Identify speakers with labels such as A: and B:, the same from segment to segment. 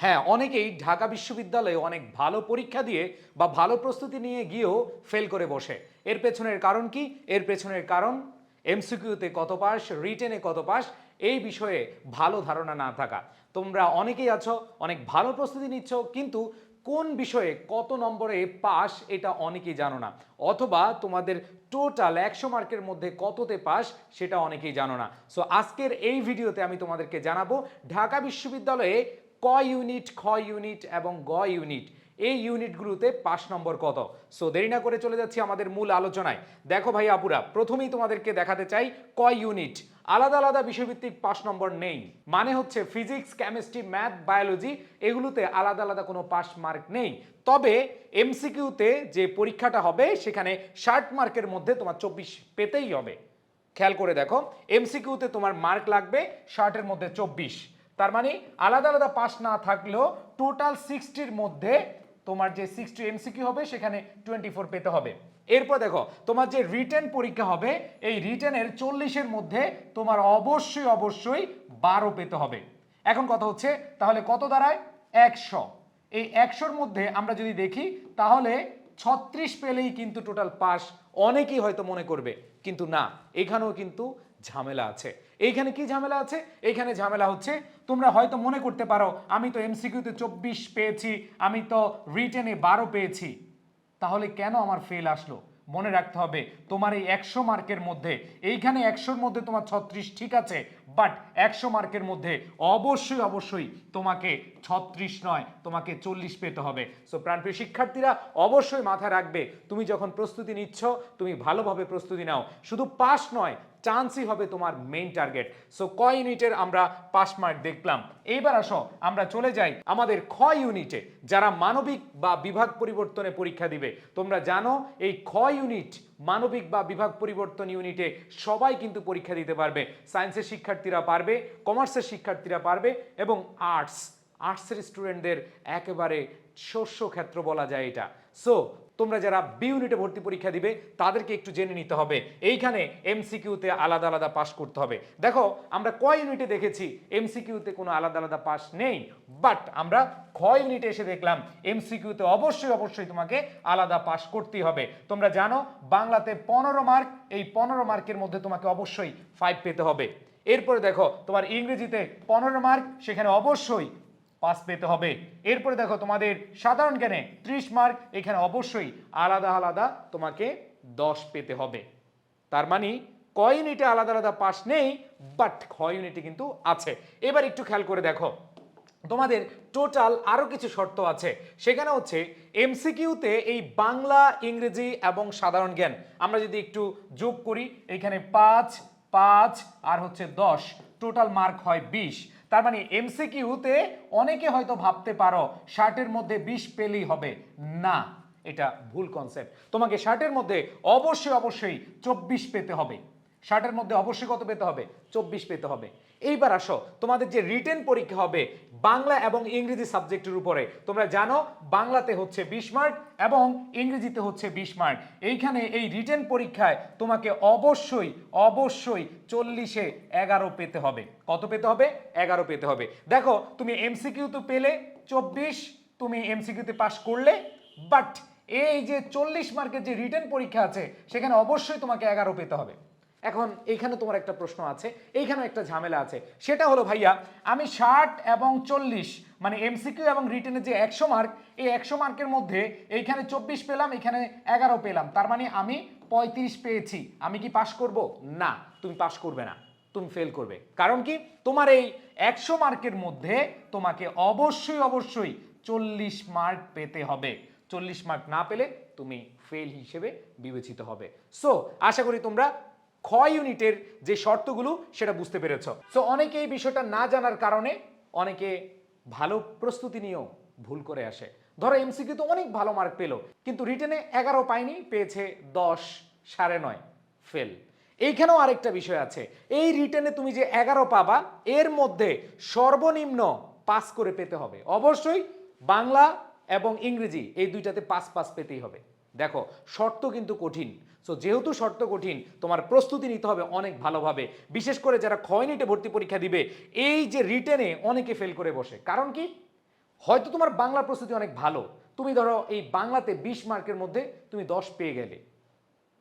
A: হ্যাঁ অনেকেই ঢাকা বিশ্ববিদ্যালয়ে অনেক ভালো পরীক্ষা দিয়ে বা ভালো প্রস্তুতি নিয়ে গিয়েও ফেল করে বসে। এর পেছনের কারণ কি? এর পেছনের কারণ এমসিকিউতে কত পাস, রিটেনে কত পাস, এই বিষয়ে ভালো ধারণা না থাকা। তোমরা অনেকেই আছো, অনেক ভালো প্রস্তুতি নিচ্ছ, কিন্তু কোন বিষয়ে কত নম্বরে পাস এটা অনেকেই জানো না। অথবা তোমাদের টোটাল একশো মার্কের মধ্যে কততে পাস সেটা অনেকেই জানো না। সো আজকের এই ভিডিওতে আমি তোমাদেরকে জানাব, ঢাকা বিশ্ববিদ্যালয়ে ক ইউনিট, খ ইউনিট এবং গ ইউনিট। এই ইউনিটগুলোতে পাঁচ নম্বর কত? সো দেরি না করে চলে যাচ্ছি আমাদের মূল আলোচনায়। দেখো ভাই আপুরা, প্রথমেই তোমাদেরকে দেখাতে চাই ক ইউনিট। আলাদা আলাদা বিষয়ভিত্তিক পাঁচ নম্বর নেই। মানে হচ্ছে ফিজিক্স, কেমিস্ট্রি, ম্যাথ, বায়োলজি, এগুলোতে আলাদা আলাদা কোনো পাস মার্ক নেই। তবে এমসিকিউতে যে পরীক্ষাটা হবে, সেখানে ষাট মার্কের মধ্যে তোমার চব্বিশ পেতেই হবে। খেয়াল করে দেখো, এমসিকিউতে তোমার মার্ক লাগবে ষাটের মধ্যে চব্বিশ। তার মানে আলাদা আলাদা পাস না থাকলেও টোটাল সিক্সটির মধ্যে তোমার যে সিক্সটি এমসিকিউ হবে, সেখানে টোয়েন্টি ফোর পেতে হবে। এরপর দেখো, তোমার যে রিটেন পরীক্ষা হবে, এই রিটেনের চল্লিশের মধ্যে তোমার অবশ্যই অবশ্যই বারো পেতে হবে। এখন কথা হচ্ছে, তাহলে কত দাঁড়ায়? একশো। এই একশোর মধ্যে আমরা যদি দেখি, তাহলে ছত্রিশ পেলেই কিন্তু টোটাল পাস অনেকেই হয়তো মনে করবে, কিন্তু না, এখানেও কিন্তু ঝামেলা আছে। এইখানে কি ঝামেলা আছে? এইখানে ঝামেলা হচ্ছে, তোমরা হয়তো মনে করতে পারো, আমি তো এমসিকিউতে চব্বিশ পেয়েছি, আমি তো রিটেনে বারো পেয়েছি। তাহলে কেন আমার ফেল আসলো? মনে রাখতে হবে, তোমার এই একশো মার্কের মধ্যে, এইখানে একশোর মধ্যে তোমার ছত্রিশ ঠিক আছে বাট একশো মার্কের মধ্যে অবশ্যই অবশ্যই তোমাকে ছত্রিশ নয়, তোমাকে চল্লিশ পেতে হবে। সো প্রাণপ্রিয় শিক্ষার্থীরা, অবশ্যই মাথায় রাখবে, তুমি যখন প্রস্তুতি নিচ্ছ, তুমি ভালোভাবে প্রস্তুতি নাও। শুধু পাস নয় চান্সই হবে তোমার মেইন টার্গেট সো ক ইউনিটের আমরা পাস মার্ক দেখলাম। এইবার আসো, আমরা চলে যাই আমাদের খ ইউনিটে, যারা মানবিক বা বিভাগ পরিবর্তনে পরীক্ষা দিবে। তোমরা জানো, এই খ ইউনিট মানবিক বা বিভাগ পরিবর্তন ইউনিটে সবাই কিন্তু পরীক্ষা দিতে পারবে। সায়েন্সের শিক্ষার্থীরা পারবে কমার্সের শিক্ষার্থীরা পারবে এবং আর্টস আর্টসের স্টুডেন্টদের একেবারে শস্য ক্ষেত্র বলা যায় এটা। সো তোমরা যারা বি ইউনিটে ভর্তি পরীক্ষা দিবে, তাদেরকে একটু জেনে নিতে হবে। এইখানে এমসিকিউতে আলাদা আলাদা পাস করতে হবে। দেখো, আমরা ক ইউনিটে দেখেছি এমসিকিউতে কোনো আলাদা আলাদা পাস নেই। বাট আমরা খ ইউনিটে এসে দেখলাম এমসিকিউতে অবশ্যই অবশ্যই তোমাকে আলাদা পাস করতেই হবে। তোমরা জানো, বাংলাতে পনেরো মার্ক এই পনেরো মার্কের মধ্যে তোমাকে অবশ্যই ফাইভ পেতে হবে। এরপরে দেখো, তোমার ইংরেজিতে পনেরো মার্ক সেখানে অবশ্যই পাস পেতে হবে। এরপরে দেখো তোমাদের সাধারণ জ্ঞানে ত্রিশ মার্ক, এখানে অবশ্যই আলাদা আলাদা তোমাকে দশ পেতে হবে। তার মানে ক ইউনিটে আলাদা আলাদা পাস নেই বাট খ ইউনিটে কিন্তু আছে। এবার একটু খেয়াল করে দেখো, তোমাদের টোটাল আরও কিছু শর্ত আছে। সেখানে হচ্ছে এমসিকিউতে এই বাংলা, ইংরেজি এবং সাধারণ জ্ঞান। আমরা যদি একটু যোগ করি, এখানে পাঁচ পাঁচ, আর হচ্ছে দশ, টোটাল মার্ক হয় বিশ। তার মানে এমসিকিউতে অনেকে হয়তো ভাবতে পারো ষাটের মধ্যে বিষ পেলেই হবে। না, এটা ভুল কনসেপ্ট তোমাকে শার্টের মধ্যে অবশ্যই অবশ্যই চব্বিশ পেতে হবে। ষাটের মধ্যে অবশ্যই কত পেতে হবে? চব্বিশ পেতে হবে। এইবার আসো, তোমাদের যে রিটেন পরীক্ষা হবে বাংলা এবং ইংরেজি সাবজেক্টের উপরে, তোমরা জানো বাংলাতে হচ্ছে বিশ মার্ক এবং ইংরেজিতে হচ্ছে বিশ মার্ক এইখানে এই রিটেন পরীক্ষায় তোমাকে অবশ্যই অবশ্যই চল্লিশে এগারো পেতে হবে। কত পেতে হবে? এগারো পেতে হবে। দেখো, তুমি এমসিকিউ তো পেলে চব্বিশ, তুমি এমসিকিউতে পাশ করলে বাট এই যে চল্লিশ মার্কের যে রিটেন পরীক্ষা আছে, সেখানে অবশ্যই তোমাকে এগারো পেতে হবে। এখন এইখানে তোমার একটা প্রশ্ন আছে এইখানে একটা ঝামেলা আছে। সেটা হলো ভাইয়া, আমি ষাট এবং চল্লিশ মানে এমসিকিউ এবং রিটেনের যে একশো মার্ক এই একশো মার্কের মধ্যে এইখানে চব্বিশ পেলাম, এখানে এগারো পেলাম। তার মানে আমি পঁয়ত্রিশ পেয়েছি। আমি কি পাশ করব? না, তুমি পাশ করবে না। তুমি ফেল করবে। কারণ কি? তোমার এই একশো মার্কের মধ্যে তোমাকে অবশ্যই অবশ্যই চল্লিশ মার্ক পেতে হবে। চল্লিশ মার্ক না পেলে তুমি ফেল হিসেবে বিবেচিত হবে। সো আশা করি তোমরা খ ইউনিটের যে শর্তগুলো, সেটা বুঝতে পেরেছ। সো অনেকে এই বিষয়টা না জানার কারণে অনেকে ভালো প্রস্তুতি নিয়েও ভুল করে আসে। ধরো এমসিকিউ তো অনেক ভালো মার্ক পেল, কিন্তু রিটেনে এগারো পায়নি, পেয়েছে দশ, সাড়ে নয় ফেল এইখানেও আরেকটা বিষয় আছে। এই রিটেনে তুমি যে এগারো পাবা, এর মধ্যে সর্বনিম্ন পাস করে পেতে হবে। অবশ্যই বাংলা এবং ইংরেজি, এই দুইটাতে পাস পাস পেতেই হবে। দেখো, শর্ত কিন্তু কঠিন। সো যেহেতু শর্ত কঠিন, তোমার প্রস্তুতি নিতে হবে অনেক ভালোভাবে। বিশেষ করে যারা খয়নিটে ভর্তি পরীক্ষা দিবে, এই যে রিটেনে অনেকে ফেল করে বসে। কারণ কি? হয়তো তোমার বাংলা প্রস্তুতি অনেক ভালো। তুমি ধরো, এই বাংলাতে বিশ মার্কের মধ্যে তুমি দশ পেয়ে গেলে।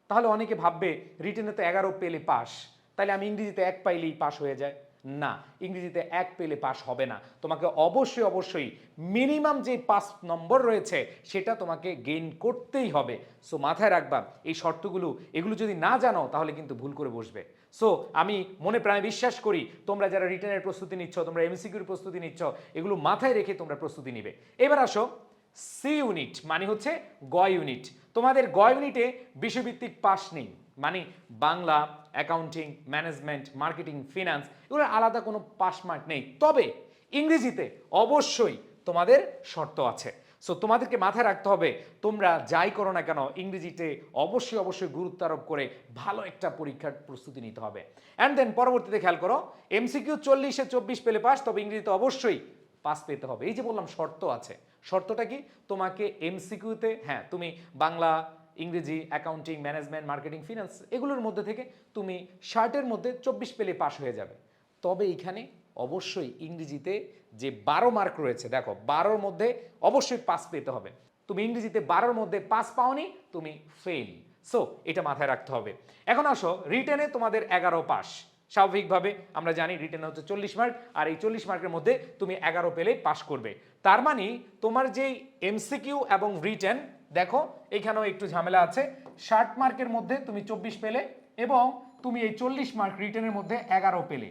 A: তাহলে অনেকে ভাববে, রিটেনে তো এগারো পেলে পাস। তাহলে আমি ইংরেজিতে এক পাইলেই পাস হয়ে যায়। না, ইংরেজিতে এক পেলে পাস হবে না। তোমাকে অবশ্যই অবশ্যই মিনিমাম যে পাঁচ নম্বর রয়েছে, সেটা তোমাকে গেইন করতেই হবে। সো মাথায় রাখবা, এই শর্তগুলো, এগুলো যদি না জানো, তাহলে কিন্তু ভুল করে বসবে। সো আমি মনে প্রাণে বিশ্বাস করি, তোমরা যারা রিটার্নের প্রস্তুতি নিচ্ছ, তোমরা এমসিকিউর প্রস্তুতি নিচ্ছ, এগুলো মাথায় রেখে তোমরা প্রস্তুতি নিবে। এবার আসো সি ইউনিট মানে হচ্ছে গ ইউনিট তোমাদের গ ইউনিটে বিষয়ভিত্তিক পাস নেই। মানে Bangla accounting management marketing finance এগুলোর আলাদা কোনো পাস মার্ক নেই। তবে ইংরেজিতে অবশ্যই তোমাদের শর্ত আছে। সো তোমাদেরকে মাথায় রাখতে হবে, তোমরা যাই করো না কেন, ইংরেজিতে অবশ্যই অবশ্যই গুরুত্ব আরোপ করে ভালো একটা পরীক্ষার প্রস্তুতি নিতে হবে। অ্যান্ড দেন পরবর্তীতে খেয়াল করো এমসিকিউ চল্লিশে চব্বিশ পেলে পাস, তবে ইংরেজিতে অবশ্যই পাস পেতে হবে। এই যে বললাম শর্ত আছে, শর্তটা কি? তোমাকে এমসিকিউতে হ্যাঁ তুমি বাংলা ইংরেজি অ্যাকাউন্টিং ম্যানেজমেন্ট মার্কেটিং ফিনান্স এগুলোর মধ্যে থেকে তুমি ষাটের মধ্যে চব্বিশ পেলে পাস হয়ে যাবে। তবে এখানে অবশ্যই ইংরেজিতে যে বারো মার্ক রয়েছে, দেখো, বারোর মধ্যে অবশ্যই পাস পেতে হবে। তুমি ইংরেজিতে বারোর মধ্যে পাস পাওনি, তুমি ফেল সো এটা মাথায় রাখতে হবে। এখন আসো রিটেনে তোমাদের এগারো পাস স্বাভাবিকভাবে আমরা জানি রিটেন হচ্ছে চল্লিশ মার্ক আর এই চল্লিশ মার্কের মধ্যে তুমি এগারো পেলে পাশ করবে। তার মানে তোমার যেই এমসিকিউ এবং রিটেন দেখো, এখানেও একটু ঝামেলা আছে। ষাট মার্কের মধ্যে তুমি চব্বিশ পেলে এবং তুমি এই চল্লিশ মার্ক রিটার্নের মধ্যে এগারো পেলে।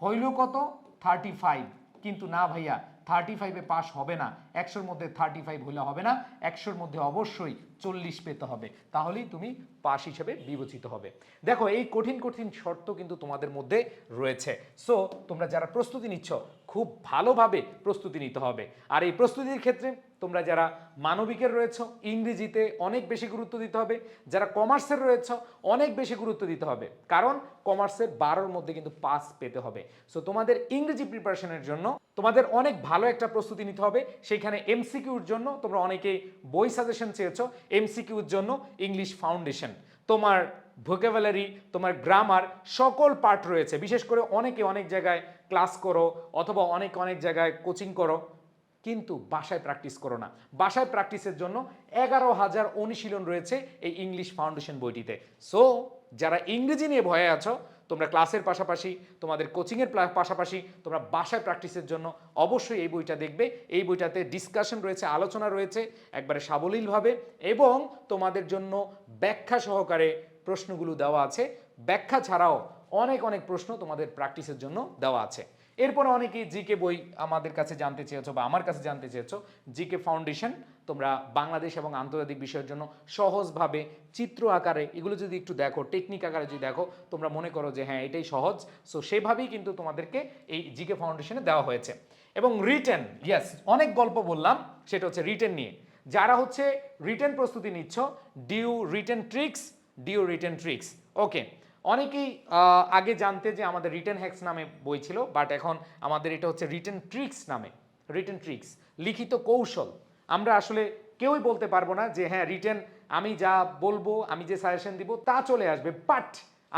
A: হইল কত? থার্টি ফাইভ কিন্তু না ভাইয়া থার্টি ফাইভে পাস হবে না। একশোর মধ্যে থার্টি ফাইভ হলে হবে না। একশোর মধ্যে অবশ্যই চল্লিশ পেতে হবে। তাহলেই তুমি পাস হিসেবে বিবেচিত হবে। দেখো, এই কঠিন কঠিন শর্ত কিন্তু তোমাদের মধ্যে রয়েছে। সো তোমরা যারা প্রস্তুতি নিচ্ছ, খুব ভালোভাবে প্রস্তুতি নিতে হবে। আর এই প্রস্তুতির ক্ষেত্রে তোমরা যারা মানবিকের রয়েছ, ইংরেজিতে অনেক বেশি গুরুত্ব দিতে হবে। যারা কমার্সের রয়েছ, অনেক বেশি গুরুত্ব দিতে হবে। কারণ কমার্সের বারোর মধ্যে কিন্তু পাস পেতে হবে। সো তোমাদের ইংরেজি প্রিপারেশনের জন্য তোমাদের অনেক ভালো একটা প্রস্তুতি নিতে হবে। সেইখানে এমসিকিউর জন্য তোমরা অনেকেই বই সাজেশন চেয়েছো। এমসিকিউর জন্য ইংলিশ ফাউন্ডেশন তোমার ভোকেবুলারি তোমার গ্রামার সকল পার্ট রয়েছে। বিশেষ করে অনেকে অনেক জায়গায় ক্লাস করো অথবা অনেক অনেক জায়গায় কোচিং করো, কিন্তু বাসায় প্র্যাকটিস করো না। বাসায় প্র্যাকটিসের জন্য এগারো হাজার অনুশীলন রয়েছে এই ইংলিশ ফাউন্ডেশন বইটিতে। সো যারা ইংরেজি নিয়ে ভয়ে আছো তোমরা ক্লাসের পাশাপাশি, তোমাদের কোচিংয়ের পাশাপাশি, তোমরা বাসায় প্র্যাকটিসের জন্য অবশ্যই এই বইটা দেখবে। এই বইটাতে ডিসকাশন রয়েছে, আলোচনা রয়েছে, একবারে সাবলীলভাবে এবং তোমাদের জন্য ব্যাখ্যা সহকারে প্রশ্নগুলো দেওয়া আছে। ব্যাখ্যা ছাড়াও অনেক অনেক প্রশ্ন তোমাদের প্র্যাকটিসের জন্য দেওয়া আছে। এরপরে অনেকেই জিকে বই আমাদের কাছে জানতে চেয়েছো বা আমার কাছে জানতে চেয়েছো। জিকে ফাউন্ডেশন তোমরা বাংলাদেশ এবং আন্তর্জাতিক বিষয়ের জন্য সহজভাবে চিত্র আকারে, এগুলো যদি একটু দেখো টেকনিক আকারে যদি দেখো, তোমরা মনে করো যে হ্যাঁ এটাই সহজ। সো সেভাবেই কিন্তু তোমাদেরকে এই জিকে ফাউন্ডেশনে দেওয়া হয়েছে। এবং রিটেন ইয়াস অনেক গল্প বললাম, সেটা হচ্ছে রিটেন নিয়ে। যারা হচ্ছে রিটেন প্রস্তুতি নিচ্ছ DU written tricks DU written tricks okay অনেকেই আগে জানতে যে আমাদের রিটেন হ্যাক্স নামে বই ছিল বাট এখন আমাদের এটা হচ্ছে রিটেন ট্রিক্স নামে রিটেন ট্রিক্স লিখিত কৌশল। আমরা আসলে কেউই বলতে পারব না যে হ্যাঁ রিটেন আমি যা বলব, আমি যে সাজেশন দিব, তা চলে আসবে। বাট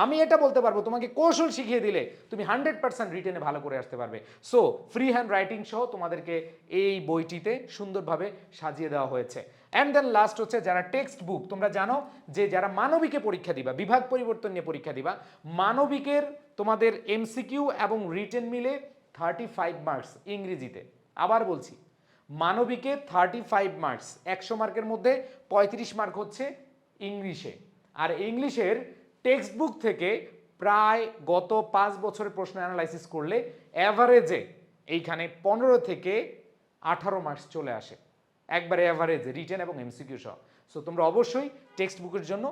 A: আমি এটা বলতে পারব, তোমাকে কৌশল শিখিয়ে দিলে তুমি হান্ড্রেড পার্সেন্ট রিটেনে ভালো করে আসতে পারবে। সো ফ্রি হ্যান্ড রাইটিং সহ তোমাদেরকে এই বইটিতে সুন্দরভাবে সাজিয়ে দেওয়া হয়েছে। অ্যান্ড দেন লাস্ট হচ্ছে যারা টেক্সট বুক তোমরা জানো যে, যারা মানবিকে পরীক্ষা দিবা, বিভাগ পরিবর্তন নিয়ে পরীক্ষা দিবা, মানবিকের তোমাদের এমসিকিউ এবং রিটেন মিলে থার্টি ফাইভ মার্কস ইংরেজিতে। আবার বলছি মানবিকে থার্টি ফাইভ মার্কস একশো মার্কের মধ্যে পঁয়ত্রিশ মার্ক হচ্ছে ইংলিশে। আর ইংলিশের টেক্সট বুক থেকে প্রায় গত পাঁচ বছরের প্রশ্ন অ্যানালাইসিস করলে অ্যাভারেজে এইখানে পনেরো থেকে আঠারো মার্কস চলে আসে। একবারে অ্যাভারেজ রিটেন এবং এমসিকিউ সহ। সো তোমরা অবশ্যই টেক্সট বুকের জন্য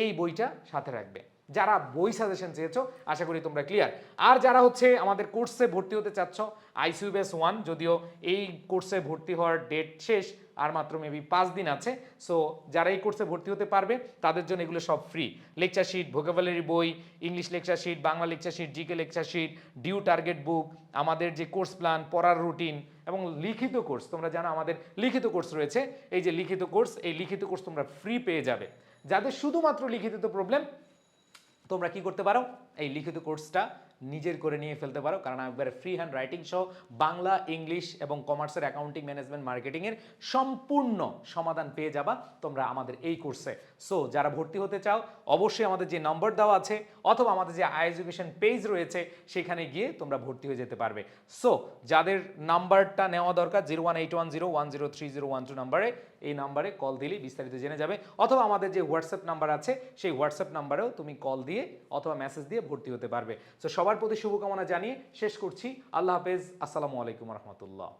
A: এই বইটা সাথে রাখবে। যারা বই সাজেশন চেয়েছো, আশা করি তোমরা ক্লিয়ার আর যারা হচ্ছে আমাদের কোর্সে ভর্তি হতে চাচ্ছ আইসিউবিএস ওয়ান যদিও এই কোর্সে ভর্তি হওয়ার ডেট শেষ, আর মাত্র মেবি পাঁচ দিন আছে সো যারা এই কোর্সে ভর্তি হতে পারবে, তাদের জন্য এগুলো সব ফ্রি লেকচার শিট ভোকাবুলারি বই English lecture sheet Bangla lecture sheet GK lecture sheet DU target book আমাদের যে কোর্স প্ল্যান পড়ার রুটিন এবং লিখিত কোর্স তোমরা জানো আমাদের লিখিত কোর্স রয়েছে, এই যে লিখিত কোর্স এই লিখিত কোর্স তোমরা ফ্রি পেয়ে যাবে। যাদের শুধুমাত্র লিখিত প্রবলেম তোমরা কি করতে পারো? এই লিখিত কোর্সটা নিজের করে নিয়ে ফেলতে পারো। কারণ একবারে ফ্রি হ্যান্ড রাইটিং সহ বাংলা, ইংলিশ এবং কমার্সের অ্যাকাউন্টিং ম্যানেজমেন্ট মার্কেটিংয়ের সম্পূর্ণ সমাধান পেয়ে যাবা তোমরা আমাদের এই কোর্সে। সো যারা ভর্তি হতে চাও, অবশ্যই আমাদের যে নম্বর দেওয়া আছে অথবা আমাদের যে আই এডুকেশন পেজ রয়েছে, সেখানে গিয়ে তোমরা ভর্তি হয়ে যেতে পারবে। সো যাদের নাম্বারটা নেওয়া দরকার zero one eight one zero one zero three zero one two নাম্বারে এই নাম্বারে কল দিলেই বিস্তারিত জেনে যাবে। অথবা আমাদের যে হোয়াটসঅ্যাপ নাম্বার আছে, সেই হোয়াটসঅ্যাপ নাম্বারেও তুমি কল দিয়ে অথবা মেসেজ দিয়ে ভর্তি হতে পারবে। সো সবার প্রতি শুভকামনা জানিয়ে শেষ করছি। আল্লাহ হাফেজ। আসসালামু আলাইকুম রহমতুল্লাহ।